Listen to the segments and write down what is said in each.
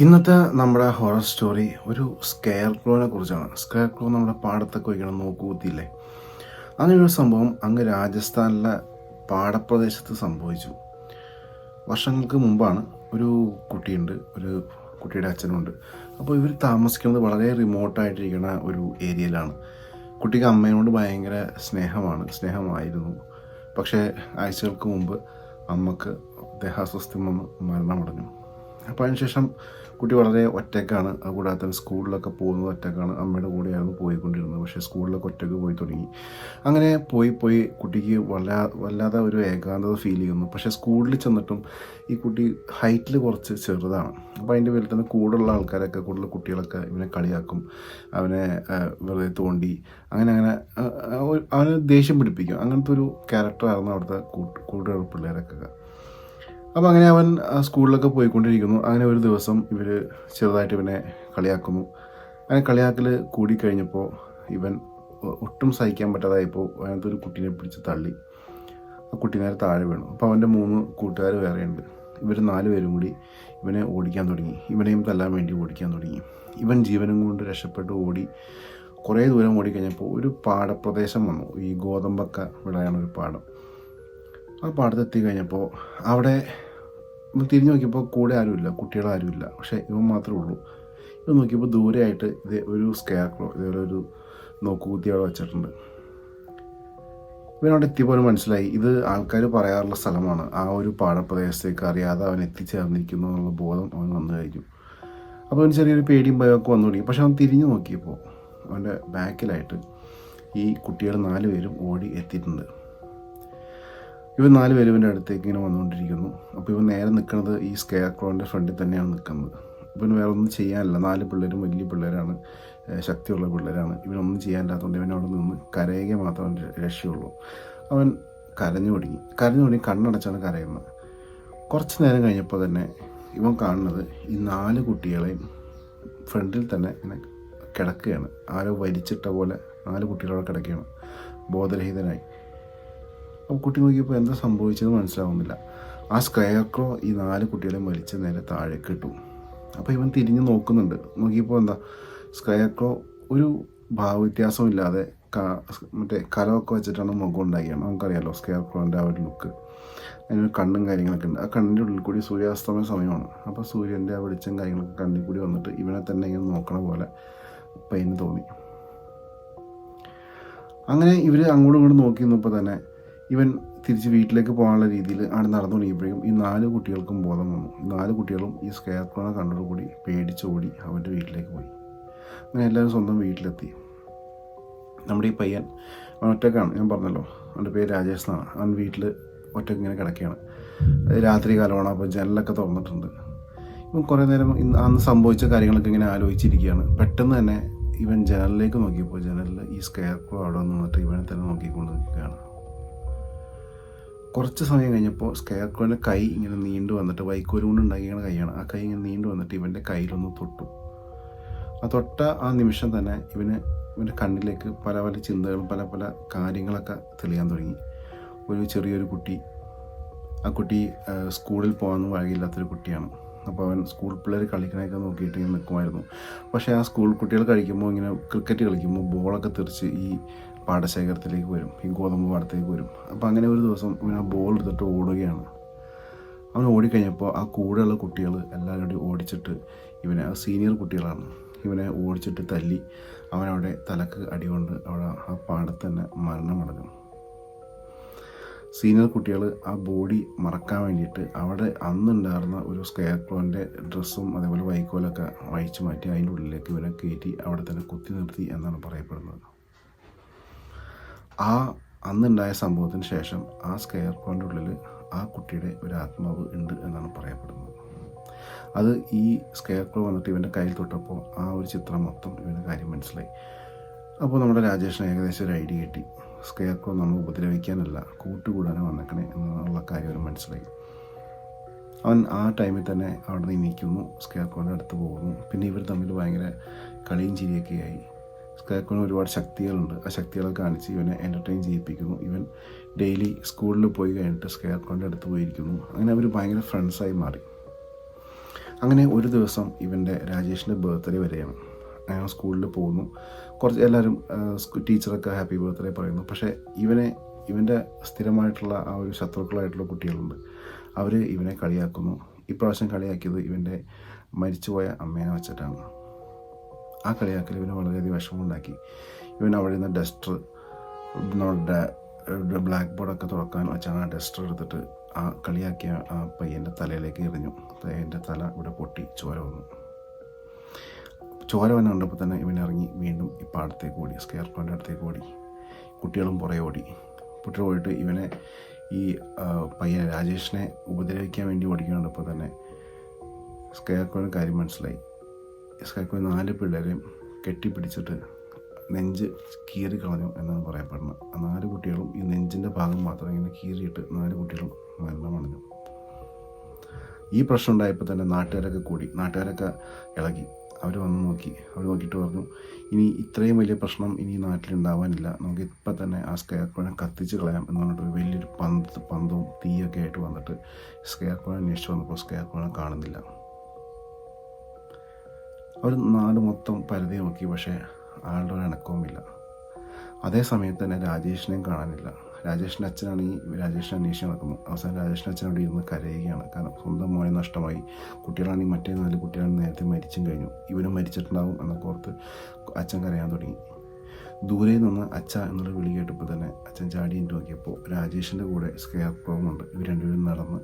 ഇന്നത്തെ നമ്മുടെ horror story ഒരു സ്കെയർ ക്ലോനെ കുറിച്ചാണ്. സ്കെയർ ക്ലോ നമ്മുടെ പാടത്തൊക്കെ വയ്ക്കണം നോക്കൂത്തില്ലേ അങ്ങനെയൊരു സംഭവം അങ്ങ് രാജസ്ഥാനിലെ പാടപ്രദേശത്ത് സംഭവിച്ചു. വർഷങ്ങൾക്ക് മുമ്പാണ് ഒരു കുട്ടിയുണ്ട് ഒരു കുട്ടിയുടെ അച്ഛനുണ്ട് അപ്പോൾ ഇവർ താമസിക്കുന്നത് വളരെ റിമോട്ടായിട്ടിരിക്കുന്ന ഒരു ഏരിയയിലാണ്. കുട്ടിക്ക് അമ്മയോട് ഭയങ്കര സ്നേഹമാണ് സ്നേഹമായിരുന്നു. പക്ഷേ ആഴ്ചകൾക്ക് മുമ്പ് അമ്മയ്ക്ക് ദേഹാസ്വസ്ഥ്യം വന്ന് മരണമടഞ്ഞു. അപ്പോൾ അതിനുശേഷം കുട്ടി വളരെ ഒറ്റക്കാണ്. അതുകൂടാതെ തന്നെ സ്കൂളിലൊക്കെ പോകുന്നത് ഒറ്റക്കാണ്. അമ്മയുടെ കൂടെയായിരുന്നു പോയിക്കൊണ്ടിരുന്നത്. പക്ഷേ സ്കൂളിലൊക്കെ ഒറ്റയ്ക്ക് പോയി തുടങ്ങി. അങ്ങനെ പോയി പോയി കുട്ടിക്ക് വല്ലാ വല്ലാതെ ഒരു ഏകാന്തത ഫീൽ ചെയ്യുന്നു. പക്ഷേ സ്കൂളിൽ ചെന്നിട്ടും ഈ കുട്ടി ഹൈറ്റിൽ കുറച്ച് ചെറുതാണ്. അപ്പോൾ അതിന്റെ പേരിൽ തന്നെ കൂടുള്ള ആൾക്കാരൊക്കെ കൂടുതൽ കുട്ടികളൊക്കെ ഇവനെ കളിയാക്കും. അവനെ വെറുതെ തോണ്ടി. അങ്ങനെ അങ്ങനെ അവനെ ദേഷ്യം പിടിപ്പിക്കും. അങ്ങനത്തെ ഒരു ക്യാരക്ടറായിരുന്നു അവിടുത്തെ കൂട്ട് കൂടുതൽ പിള്ളേരൊക്കെ. അപ്പോൾ അങ്ങനെ അവൻ സ്കൂളിലൊക്കെ പോയിക്കൊണ്ടിരിക്കുന്നു. അങ്ങനെ ഒരു ദിവസം ഇവർ ചെറുതായിട്ട് ഇവനെ കളിയാക്കുന്നു. അങ്ങനെ കളിയാക്കൽ കൂടിക്കഴിഞ്ഞപ്പോൾ ഇവൻ ഒട്ടും സഹിക്കാൻ പറ്റാതായപ്പോൾ അതിനകത്ത് ഒരു കുട്ടീനെ പിടിച്ച് തള്ളി. ആ കുട്ടി നേരെ താഴെ വീണു. അപ്പോൾ അവന്റെ മൂന്ന് കൂട്ടുകാർ വേറെയുണ്ട്. ഇവർ നാല് പേരും കൂടി ഇവനെ ഓടിക്കാൻ തുടങ്ങി. ഇവനെയും തല്ലാൻ വേണ്ടി ഓടിക്കാൻ തുടങ്ങി. ഇവൻ ജീവനും കൊണ്ട് രക്ഷപ്പെട്ട് ഓടി കുറേ ദൂരം ഓടിക്കഴിഞ്ഞപ്പോൾ ഒരു പാടപ്രദേശം വന്നു. ഈ ഗോതമ്പൊക്കെ വിളയാണ് ഒരു പാടം. ആ പാടത്തെത്തി കഴിഞ്ഞപ്പോൾ അവിടെ തിരിഞ്ഞു നോക്കിയപ്പോൾ കൂടെ ആരുമില്ല കുട്ടികളാരുമില്ല പക്ഷേ ഇവൻ മാത്രമേ ഉള്ളൂ. ഇവൻ നോക്കിയപ്പോൾ ദൂരെയായിട്ട് ഇത് ഒരു സ്കെയർ ക്ലോ ഇതേപോലെ ഒരു നോക്കുകുത്തി അവിടെ വെച്ചിട്ടുണ്ട്. ഇവനവിടെ എത്തിയപ്പോൾ മനസ്സിലായി ഇത് ആൾക്കാർ പറയാറുള്ള സ്ഥലമാണ്. ആ ഒരു പാടപ്രദേശത്തേക്ക് അറിയാതെ അവൻ എത്തിച്ചേർന്നിരിക്കുന്നു എന്നുള്ള ബോധം അവൻ വന്നു കഴിഞ്ഞു. അപ്പോൾ അവന് ചെറിയൊരു പേടിയും ഭയമൊക്കെ വന്നു തുടങ്ങി. പക്ഷെ അവൻ തിരിഞ്ഞു നോക്കിയപ്പോൾ അവന്റെ ബാക്കിലായിട്ട് ഈ കുട്ടികൾ നാല് പേരും ഓടി എത്തിയിട്ടുണ്ട്. ഇവൻ നാല് പേരും അടുത്തേക്ക് ഇങ്ങനെ വന്നുകൊണ്ടിരിക്കുന്നു. അപ്പോൾ ഇവൻ നേരെ നിൽക്കുന്നത് ഈ സ്കെയർ ക്രോന്റെ ഫ്രണ്ടിൽ തന്നെയാണ് നിൽക്കുന്നത്. ഇവന് വേറെ ഒന്നും ചെയ്യാനില്ല. നാല് പിള്ളേരും വലിയ പിള്ളേരാണ്. ശക്തിയുള്ള പിള്ളേരാണ്. ഇവനൊന്നും ചെയ്യാനില്ലാത്തതുകൊണ്ട് ഇവൻ അവിടെ നിന്ന് കരയുക അവന്റെ രക്ഷയുള്ളൂ. അവൻ കരഞ്ഞു തുടങ്ങി. കരഞ്ഞു തുടങ്ങി കണ്ണടച്ചാണ് കരയുന്നത്. കുറച്ച് നേരം കഴിഞ്ഞപ്പോൾ തന്നെ ഇവൻ കാണുന്നത് ഈ നാല് കുട്ടികളെയും ഫ്രണ്ടിൽ തന്നെ ഇങ്ങനെ കിടക്കുകയാണ്. ആരോ വലിച്ചിട്ട പോലെ നാല് കുട്ടികളവിടെ കിടക്കുകയാണ്. ബോധരഹിതനായി. കുട്ടി നോക്കിയപ്പോൾ എന്താ സംഭവിച്ചത് മനസ്സിലാവുന്നില്ല. ആ സ്ക്രയർക്രോ ഈ നാല് കുട്ടികളെ വലിച്ച് നേരെ താഴേക്ക് ഇട്ടു. അപ്പോൾ ഇവൻ തിരിഞ്ഞ് നോക്കുന്നുണ്ട്. നോക്കിയപ്പോൾ എന്താ സ്ക്രയർക്രോ ഒരു ക- മറ്റേ കലമൊക്കെ വെച്ചിട്ടാണ് മുഖം ഉണ്ടാക്കിയാണ് നമുക്കറിയാലോ സ്കെയർക്രോന്റെ ആ ഒരു ലുക്ക് അതിനൊരു കണ്ണും കാര്യങ്ങളൊക്കെ ഉണ്ട്. ആ കണ്ണിന്റെ ഉള്ളിൽ കൂടി സൂര്യാസ്തമയ സമയമാണ്. അപ്പോൾ സൂര്യന്റെ ആ വെളിച്ചം കാര്യങ്ങളൊക്കെ കണ്ണിൽ കൂടി വന്നിട്ട് ഇവനെ തന്നെ ഇങ്ങനെ നോക്കണ പോലെ പെയിൻ തോന്നി. അങ്ങനെ ഇവർ അങ്ങോട്ടും ഇങ്ങോട്ടും നോക്കി നിന്നപ്പോൾ തന്നെ ഇവൻ തിരിച്ച് വീട്ടിലേക്ക് പോകാനുള്ള രീതിയിൽ അവിടെ നടന്നു തുടങ്ങിയപ്പോഴേക്കും ഈ നാല് കുട്ടികൾക്കും ബോധം വന്നു. നാല് കുട്ടികളും ഈ സ്കെയർ ക്രോണ കണ്ടോടുകൂടി പേടിച്ചോടി അവന്റെ വീട്ടിലേക്ക് പോയി. അങ്ങനെ എല്ലാവരും സ്വന്തം വീട്ടിലെത്തി. നമ്മുടെ ഈ പയ്യൻ അവൻ ഒറ്റക്കാണ്. ഞാൻ പറഞ്ഞല്ലോ അവന്റെ പേര് രാജേഷ് എന്നാണ്. അവൻ വീട്ടിൽ ഒറ്റയ്ക്ക് ഇങ്ങനെ കിടക്കുകയാണ്. രാത്രി കാലമാണ് അപ്പോൾ ജനലൊക്കെ തുറന്നിട്ടുണ്ട്. ഇവൻ കുറേ നേരം ഇന്ന് അന്ന് സംഭവിച്ച കാര്യങ്ങളൊക്കെ ഇങ്ങനെ ആലോചിച്ചിരിക്കുകയാണ്. പെട്ടെന്ന് തന്നെ ഇവൻ ജനലിലേക്ക് നോക്കിയപ്പോൾ ജനലിൽ ഈ സ്കെയർ ക്രോ അവിടെ നിന്നിട്ട് ഇവനെ തന്നെ നോക്കിക്കൊണ്ട് നിൽക്കുകയാണ്. കുറച്ച് സമയം കഴിഞ്ഞപ്പോൾ സ്കെയർ ക്രോന്റെ കൈ ഇങ്ങനെ നീണ്ടു വന്നിട്ട് വൈക്കോൽ കൊണ്ട് ഉണ്ടാക്കിയ കൈയാണ്. ആ കൈ ഇങ്ങനെ നീണ്ടു വന്നിട്ട് ഇവന്റെ കയ്യിലൊന്ന് തൊട്ടു. ആ തൊട്ട ആ നിമിഷം തന്നെ ഇവന് ഇവന്റെ കണ്ണിലേക്ക് പല പല ചിന്തകളും പല പല കാര്യങ്ങളൊക്കെ തെളിയാൻ തുടങ്ങി. ഒരു ചെറിയൊരു കുട്ടി. ആ കുട്ടി സ്കൂളിൽ പോകാൻ വഴിയില്ലാത്തൊരു കുട്ടിയാണ്. അപ്പോൾ അവൻ സ്കൂൾ പിള്ളേർ കളിക്കണയൊക്കെ നോക്കിയിട്ട് ഇങ്ങനെ നിൽക്കുമായിരുന്നു. പക്ഷേ ആ സ്കൂൾ കുട്ടികൾ കളിക്കുമ്പോൾ ഇങ്ങനെ ക്രിക്കറ്റ് കളിക്കുമ്പോൾ ബോളൊക്കെ തെറിച്ച് ഈ പാടശേഖരത്തിലേക്ക് വരും. ഈ ഗോതമ്പ് പാടത്തേക്ക് വരും. അപ്പോൾ അങ്ങനെ ഒരു ദിവസം ഇവൻ ബോൾ എടുത്തിട്ട് ഓടുകയാണ്. അവൻ ഓടിക്കഴിഞ്ഞപ്പോൾ ആ കൂടെയുള്ള കുട്ടികൾ എല്ലാവരും കൂടി ഓടിച്ചിട്ട് ഇവനെ ആ സീനിയർ കുട്ടികളാണ് ഇവനെ ഓടിച്ചിട്ട് തല്ലി അവനവിടെ തലക്ക് അടികൊണ്ട് അവിടെ ആ പാടത്ത് തന്നെ മരണമടഞ്ഞു സീനിയർ കുട്ടികൾ ആ ബോഡി മറക്കാൻ വേണ്ടിയിട്ട് അവിടെ അന്നുണ്ടായിരുന്ന ഒരു സ്ക്വയർ ക്ലോന്റെ ഡ്രസ്സും അതേപോലെ വൈക്കോലൊക്കെ അഴിച്ചു മാറ്റി അതിന്റെ ഉള്ളിലേക്ക് ഇവനെ കയറ്റി അവിടെ തന്നെ കുത്തി നിർത്തി എന്നാണ് പറയപ്പെടുന്നത്. ആ അന്നുണ്ടായ സംഭവത്തിന് ശേഷം ആ സ്കെയർ ക്ലോന്റെ ഉള്ളിൽ ആ കുട്ടിയുടെ ഒരു ആത്മാവ് ഉണ്ട് എന്നാണ് പറയപ്പെടുന്നത്. അത് ഈ സ്കെയർ ക്ലോ വന്നിട്ട് ഇവന്റെ കയ്യിൽ തൊട്ടപ്പോൾ ആ ഒരു ചിത്രം മൊത്തം ഇവന്റെ കാര്യം മനസ്സിലായി. അപ്പോൾ നമ്മുടെ രാജേഷിന് ഏകദേശം ഒരു ഐഡിയ കിട്ടി. സ്കെയർ ക്ലോ നമ്മൾ ഉപദ്രവിക്കാനല്ല കൂട്ടുകൂടാനോ വന്നേക്കണേ എന്നുള്ള കാര്യം അവന് മനസ്സിലായി. അവൻ ആ ടൈമിൽ തന്നെ അവിടെ നിന്ന് നീക്കുന്നു സ്കെയർ ക്ലോന്റെ അടുത്ത് പോകുന്നു. പിന്നെ ഇവർ തമ്മിൽ ഭയങ്കര കളിയും ചിരിയൊക്കെ ആയി. സ്കെയർ ഒരുപാട് ശക്തികളുണ്ട്. ആ ശക്തികളെ കാണിച്ച് ഇവനെ എന്റർടൈൻ ചെയ്യിപ്പിക്കുന്നു. ഇവൻ ഡെയിലി സ്കൂളിൽ പോയി കഴിഞ്ഞിട്ട് സ്കെയർ ക്ലോന്റെ അടുത്ത് പോയിരിക്കുന്നു. അങ്ങനെ അവർ ഭയങ്കര ഫ്രണ്ട്സായി മാറി. അങ്ങനെ ഒരു ദിവസം ഇവന്റെ രാജേഷിന്റെ ബർത്ത്ഡേ വരെയാണ്. അയാൾ സ്കൂളിൽ പോകുന്നു. കുറച്ച് എല്ലാവരും ടീച്ചറൊക്കെ ഹാപ്പി ബർത്ത്ഡേ പറയുന്നു. പക്ഷേ ഇവനെ ഇവന്റെ സ്ഥിരമായിട്ടുള്ള ആ ഒരു ശത്രുക്കളായിട്ടുള്ള കുട്ടികളുണ്ട്. അവർ ഇവനെ കളിയാക്കുന്നു. ഇപ്രാവശ്യം കളിയാക്കിയത് ഇവന്റെ മരിച്ചുപോയ അമ്മേനെ വെച്ചിട്ടാണ്. ആ കളിയാക്കൽ ഇവന് വളരെയധികം വിഷമമുണ്ടാക്കി. ഇവൻ അവിടെ നിന്ന് ഡസ്റ്റർ നമ്മുടെ ബ്ലാക്ക് ബോർഡൊക്കെ തുറക്കാൻ വെച്ചാണ് ആ ഡസ്റ്റർ എടുത്തിട്ട് ആ കളിയാക്കിയ ആ പയ്യന്റെ തലയിലേക്ക് എറിഞ്ഞു. പയ്യന്റെ തല ഇവിടെ പൊട്ടി ചോര വന്നു. ചോര വന്ന കണ്ടപ്പോൾ തന്നെ ഇവൻ ഇറങ്ങി വീണ്ടും ഈ പാടത്തേക്ക് ഓടി സ്കെയർ കോന്റെ അടുത്തേക്ക് ഓടി. കുട്ടികളും പുറകെ ഓടി. കുട്ടികൾ പോയിട്ട് ഇവനെ ഈ പയ്യൻ രാജേഷിനെ ഉപദ്രവിക്കാൻ വേണ്ടി ഓടിക്കുന്നുണ്ടപ്പോൾ തന്നെ സ്കെയർ കോന് കാര്യം മനസ്സിലായി. കോൻ നാല് പിള്ളേരെയും കെട്ടിപ്പിടിച്ചിട്ട് നെഞ്ച് കീറി കളഞ്ഞു എന്നാണ് പറയപ്പെടുന്നത്. ആ നാല് കുട്ടികളും ഈ നെഞ്ചിന്റെ ഭാഗം മാത്രം ഇങ്ങനെ കീറിയിട്ട് നാല് കുട്ടികളും മരണമടഞ്ഞു ഈ പ്രശ്നം ഉണ്ടായപ്പോൾ തന്നെ നാട്ടുകാരൊക്കെ കൂടി. നാട്ടുകാരൊക്കെ ഇളകി. അവർ വന്ന് നോക്കി. അവർ നോക്കിയിട്ട് പറഞ്ഞു ഇനി ഇത്രയും വലിയ പ്രശ്നം ഇനി നാട്ടിലുണ്ടാവാനില്ല. നമുക്ക് ഇപ്പം തന്നെ ആ സ്കെയർ കത്തിച്ച് കളയാം എന്ന് പറഞ്ഞിട്ട് വലിയൊരു പന്ത് പന്തവും തീയൊക്കെ ആയിട്ട് വന്നിട്ട് സ്കെയർ അന്വേഷിച്ച് വന്നപ്പോൾ സ്കെയർ കാണുന്നില്ല. അവർ നാട് മൊത്തം പരിധി നോക്കി പക്ഷേ ആളുടെ ഒരു അനക്കവുമില്ല അതേ സമയത്ത് തന്നെ രാജേഷിനെയും കാണാനില്ല. രാജേഷിന്റെ അച്ഛനാണെങ്കിൽ രാജേഷിനെ അന്വേഷിച്ച് നടക്കുന്നു അവസാനം രാജേഷിന്റെ അച്ഛൻ അവിടെ ഇരുന്ന് കരയുകയാണ്. കാരണം സ്വന്തം മോനെ നഷ്ടമായി. കുട്ടികളാണെങ്കിൽ മറ്റേ നാല് കുട്ടികളാണ് നേരത്തെ മരിച്ചും കഴിഞ്ഞു. ഇവനും മരിച്ചിട്ടുണ്ടാവും എന്നൊക്കെ ഓർത്ത് അച്ഛൻ കരയാൻ തുടങ്ങി. ദൂരെ നിന്ന് അച്ഛ എന്നുള്ള വിളി കേട്ടപ്പോൾ തന്നെ അച്ഛൻ ചാടി നോക്കിയപ്പോൾ രാജേഷിന്റെ കൂടെ സ്കെയർ പ്രോമുണ്ട് ഇവർ രണ്ടുപേരും നടന്ന്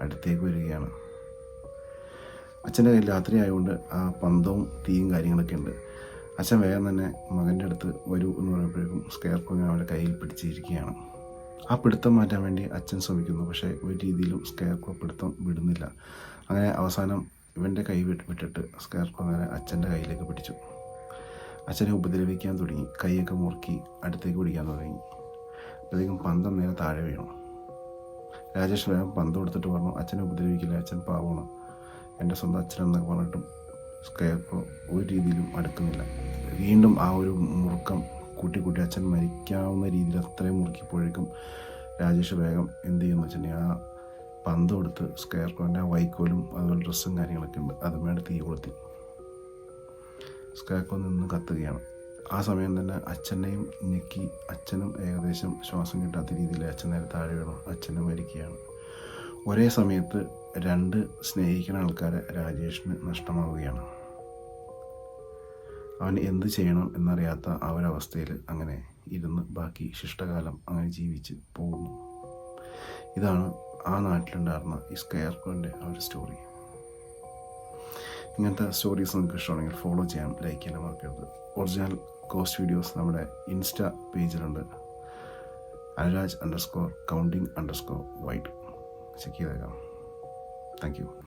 അടുത്തേക്ക് വരികയാണ്. അച്ഛന്റെ കയ്യിൽ രാത്രി ആയതുകൊണ്ട് ആ പന്തവും തീയും കാര്യങ്ങളൊക്കെ ഉണ്ട്. അച്ഛൻ വേഗം തന്നെ മകന്റെ അടുത്ത് വരൂ എന്ന് പറയുമ്പോഴേക്കും സ്കെയർ ഞാൻ അവന്റെ കയ്യിൽ പിടിച്ചിരിക്കുകയാണ്. ആ പിടുത്തം മാറ്റാൻ വേണ്ടി അച്ഛൻ ശ്രമിക്കുന്നു പക്ഷേ ഒരു രീതിയിലും സ്കെയർ കോ പിടുത്തം വിടുന്നില്ല. അങ്ങനെ അവസാനം ഇവന്റെ കൈ വിട്ട് വിട്ടിട്ട് സ്കെയർ കോ നേരെ അച്ഛന്റെ കയ്യിലേക്ക് പിടിച്ചു. അച്ഛനെ ഉപദ്രവിക്കാൻ തുടങ്ങി. കൈയൊക്കെ മുറുക്കി അടുത്തേക്ക് പിടിക്കാൻ തുടങ്ങി. അപ്പോഴത്തേക്കും പന്തം നേരെ താഴെ വീണു. രാജേഷ് വേഗം പന്തം എടുത്തിട്ട് പറഞ്ഞു അച്ഛനെ ഉപദ്രവിക്കില്ല അച്ഛൻ പാവമാണ്. എന്റെ സ്വന്തം അച്ഛനെന്നൊക്കെ പറഞ്ഞിട്ടും സ്കെയർക്കോ ഒരു രീതിയിലും അടുക്കുന്നില്ല. വീണ്ടും ആ ഒരു മുറുക്കം കൂട്ടി കൂട്ടി അച്ഛൻ മരിക്കാവുന്ന രീതിയിൽ അത്രയും മുറുക്കിപ്പോഴേക്കും രാജേഷ് വേഗം എന്ത് ചെയ്യുന്നു വെച്ചിട്ടുണ്ടെങ്കിൽ ആ പന്ത് കൊടുത്ത് സ്കെയർക്കോന്റെ ആ വൈക്കോലും അതുപോലെ ഡ്രസ്സും കാര്യങ്ങളൊക്കെ ഉണ്ട്. അതുമേടെ തീ കൊളുത്തി. സ്കെയർക്കോ നിന്ന് കത്തുകയാണ്. ആ സമയം തന്നെ അച്ഛനെയും ഞെക്കി അച്ഛനും ഏകദേശം ശ്വാസം കിട്ടാത്ത രീതിയിൽ അച്ഛൻ നേരെ താഴെ വീണു. അച്ഛനും മരിക്കുകയാണ്. ഒരേ സമയത്ത് രണ്ട് സ്നേഹിക്കുന്ന ആൾക്കാരെ രാജേഷിന് നഷ്ടമാവുകയാണ്. അവൻ എന്ത് ചെയ്യണം എന്നറിയാത്ത ആ ഒരവസ്ഥയിൽ അങ്ങനെ ഇരുന്ന് ബാക്കി ശിഷ്ടകാലം അങ്ങനെ ജീവിച്ച് പോകുന്നു. ഇതാണ് ആ നാട്ടിലുണ്ടായിരുന്ന ഈ സ്കെയർക്കോന്റെ ആ ഒരു സ്റ്റോറി. ഇങ്ങനത്തെ സ്റ്റോറീസ് നിങ്ങൾക്ക് ഇഷ്ടമാണെങ്കിൽ ഫോളോ ചെയ്യാം ലൈക്ക് ചെയ്യാൻ മറക്കരുത്. ഒറിജിനൽ കോസ്റ്റ് വീഡിയോസ് നമ്മുടെ insta പേജിലുണ്ട്. Anuraj underscore counting underscore white secure you, out. Thank you.